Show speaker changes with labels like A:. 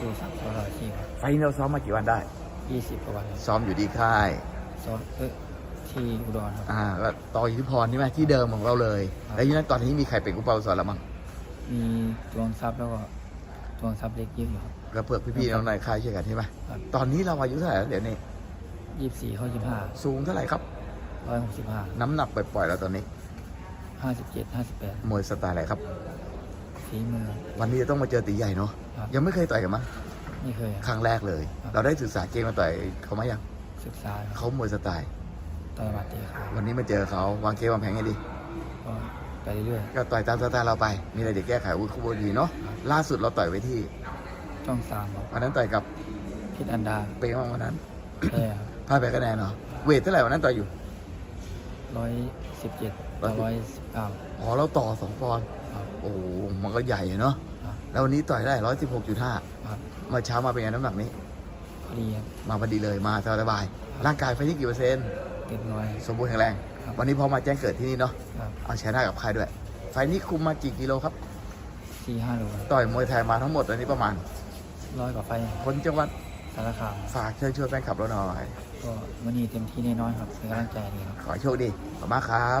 A: ชูศักดิ์สวัสดิ์ชีครับ
B: ไฟล์นี้เราซ้อมมากี่วันได้
A: ยี่สิบกว่าวันครับ
B: ซ้อมอยู่ที่ค่าย
A: ซ้อมเออที่อุดรครับ
B: อ่าก็ต่ออิทธิพรใช่ไหมที่เดิมของเราเลย
A: ครับ
B: แล้วทีนั้นตอนนี้มีใครเป็นกุปาสอนเรามั้ง
A: มีตวงทรัพย์แล้วก็ตวงทรัพย์เล็กยืดอยู่ครับ
B: ก็เพื่อพี่ๆน้องในค่ายช่วยกันใช่ไหม
A: ครับ
B: ตอนนี้เราอายุเท่าไหร่แล้วเดี๋ยวนี้
A: ยี่สิบสี่เข้ายี่สิบห้า
B: สูงเท่าไหร่ครับ
A: ร้อยหกสิบห้า
B: น้ำหนักปล่อยๆแล้วตอนนี้
A: ห้าสิบเจ็ดห้าสิบแปด
B: มวยสไตล์อะไรครับ
A: ฝีมือ
B: วันนี้จะต้องมาเจอตีใหญ่เนาะ
A: ครับ
B: ยังไม่เคยต่อยกันมั้ง
A: ไม่เคย
B: ค
A: ครับ
B: รั้งแรกเลย
A: ครับ
B: เราได้ศึกษาเกมมาต่อยเขาไหมยัง
A: ศึกษาครับ
B: เขามวยสไตล์
A: ต่อยหมัดเตะขา
B: วันนี้มาเจอเขาวางเกมวางแผนให้ดี
A: ก็ไปเรื่อย
B: ก็ต่อยตามสไตล์เราไป มีอะไรเดี๋ยวแก้ไขอาวุ้นขบวนดีเนาะ
A: ครับ
B: ล่าสุดเราต่อยไว้ที่
A: ๆช่องสามครับ
B: วันนั้นต่อยกับ
A: พิษอันดา
B: เปย์มากวันนั้น
A: แพ้ครับ
B: พลาดไปคะแนนเหรอเวทเท่าไหร่วันนั้นต่อยอยู่
A: ร้อยสิบเจ็ดต่อร้อยสิบเก้า
B: อ๋อเราต่อสองปอนด์
A: ครับ
B: โอ้โหมันก็ใหญ่เนาะ
A: ครับ
B: แล้ววันนี้ต่อยได้ร้อยสิบหกจุดห้า
A: ครับ
B: เมื่อเช้ามาเป็นไงน้ำหนักนี้
A: พอดีครับ
B: มาพอดีเลยมาสบายๆร่างกายไฟที่กี่เปอร์เซ็นต์
A: เต็มร้อย
B: สมบูรณ์แข็งแรง
A: ครับ
B: วันนี้พอมาแจ้งเกิดที่นี่เนาะ
A: ครับ
B: เอาชนะกับใครด้วย ไฟนี้คุมมากี่กิโลครับ
A: สี่ห้าโล
B: ต่อยมวยไทยมาทั้งหมดอันนี้ประมาณ
A: ร้อยกว่าไฟ
B: คนจังหวัด
A: สารคาม
B: ฝากเชิญชวนแฟนคลับเราหน่อย
A: ก็วันนี้เต็มที่แน่นอนครับเป็นกำลังใจดีครับ
B: ขอให้โชคดีขอบคุณมากครับ